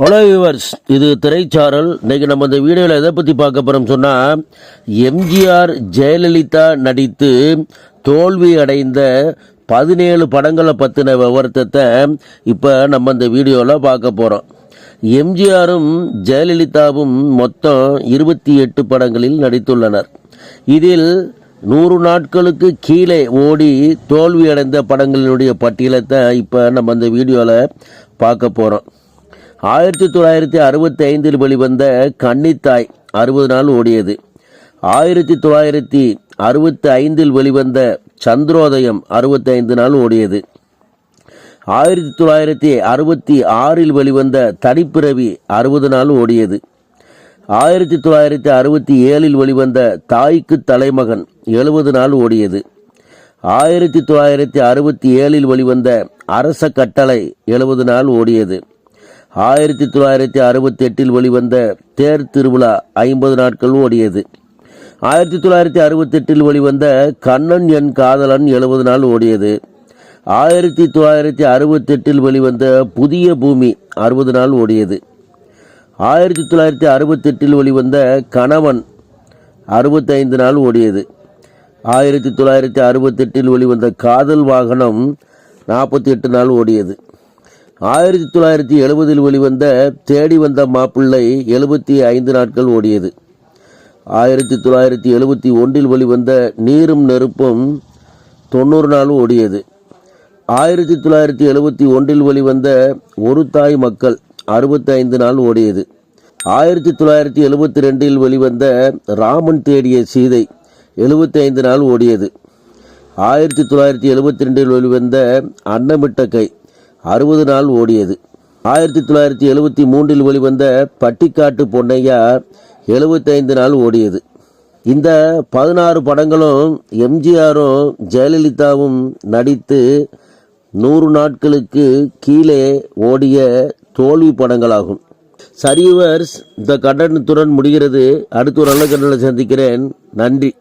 Hello viewers இது திரைச்சாரல். இன்றைக்கி நம்ம இந்த வீடியோவில் எதை பற்றி பார்க்க போகிறோம் சொன்னால் எம்ஜிஆர் ஜெயலலிதா நடித்து தோல்வி அடைந்த பதினேழு படங்களை பற்றின விவரத்தை இப்போ நம்ம இந்த வீடியோவில் பார்க்க போகிறோம் எம்ஜிஆரும் ஜெயலலிதாவும் மொத்தம் இருபத்தி எட்டு படங்களில் நடித்துள்ளனர். இதில் நூறு நாட்களுக்கு கீழே ஓடி தோல்வி அடைந்த படங்களினுடைய பட்டியலை தான் இப்போ நம்ம இந்த வீடியோவில் பார்க்க போகிறோம் ஆயிரத்தி தொள்ளாயிரத்தி அறுபத்தி ஐந்தில் வெளிவந்த கன்னித்தாய் அறுபது நாள் ஓடியது. ஆயிரத்தி தொள்ளாயிரத்தி அறுபத்தி ஐந்தில் வெளிவந்த சந்திரோதயம் அறுபத்தி ஐந்து நாள் ஓடியது. ஆயிரத்தி தொள்ளாயிரத்தி அறுபத்தி ஆறில் வெளிவந்த தனிப்பிறவி அறுபது நாள் ஓடியது. ஆயிரத்தி தொள்ளாயிரத்தி அறுபத்தி ஏழில் வெளிவந்த தாய்க்கு தலைமகன் எழுபது நாள் ஓடியது. ஆயிரத்தி தொள்ளாயிரத்தி அறுபத்தி ஏழில் வெளிவந்த அரச கட்டளை எழுபது நாள் ஓடியது. ஆயிரத்தி தொள்ளாயிரத்தி அறுபத்தி எட்டில் வெளிவந்த தேர் திருவிழா ஐம்பது நாட்கள் ஓடியது. ஆயிரத்தி தொள்ளாயிரத்தி அறுபத்தி எட்டில் வெளிவந்த கண்ணன் என் காதலன் எழுபது நாள் ஓடியது. ஆயிரத்தி தொள்ளாயிரத்தி அறுபத்தி எட்டில் வெளிவந்த புதிய பூமி அறுபது நாள் ஓடியது. ஆயிரத்தி தொள்ளாயிரத்தி அறுபத்தி எட்டில் வெளிவந்த கணவன் அறுபத்தைந்து நாள் ஓடியது. ஆயிரத்தி தொள்ளாயிரத்தி அறுபத்தெட்டில் வெளிவந்த காதல் வாகனம் நாற்பத்தி எட்டு நாள் ஓடியது. ஆயிரத்தி தொள்ளாயிரத்தி எழுபதில் வெளிவந்த தேடி வந்த மாப்பிள்ளை எழுபத்தி ஐந்து நாட்கள் ஓடியது. ஆயிரத்தி தொள்ளாயிரத்தி எழுபத்தி ஒன்றில் வெளிவந்த நீரும் நெருப்பும் தொண்ணூறு நாள் ஓடியது. ஆயிரத்தி தொள்ளாயிரத்தி எழுபத்தி ஒன்றில் வெளிவந்த ஒரு தாய் மக்கள் அறுபத்தி ஐந்து நாள் ஓடியது. ஆயிரத்தி தொள்ளாயிரத்தி எழுபத்தி ரெண்டில் வெளிவந்த ராமன் தேடிய சீதை எழுபத்தி ஐந்து நாள் ஓடியது. ஆயிரத்தி தொள்ளாயிரத்தி எழுபத்தி ரெண்டில் வெளிவந்த அன்னமிட்ட கை அறுபது நாள் ஓடியது. ஆயிரத்தி தொள்ளாயிரத்தி எழுபத்தி மூன்றில் வெளிவந்த பட்டிக்காட்டு பொன்னையா எழுபத்தைந்து நாள் ஓடியது. இந்த பதினாறு படங்களும் எம்ஜிஆரும் ஜெயலலிதாவும் நடித்து நூறு நாட்களுக்கு கீழே ஓடிய தோல்வி படங்களாகும். சரிவர்ஸ் இந்த கண்டனத்துடன் முடிகிறது. அடுத்த ஒரு நல்ல கண்டனை சந்திக்கிறேன். நன்றி.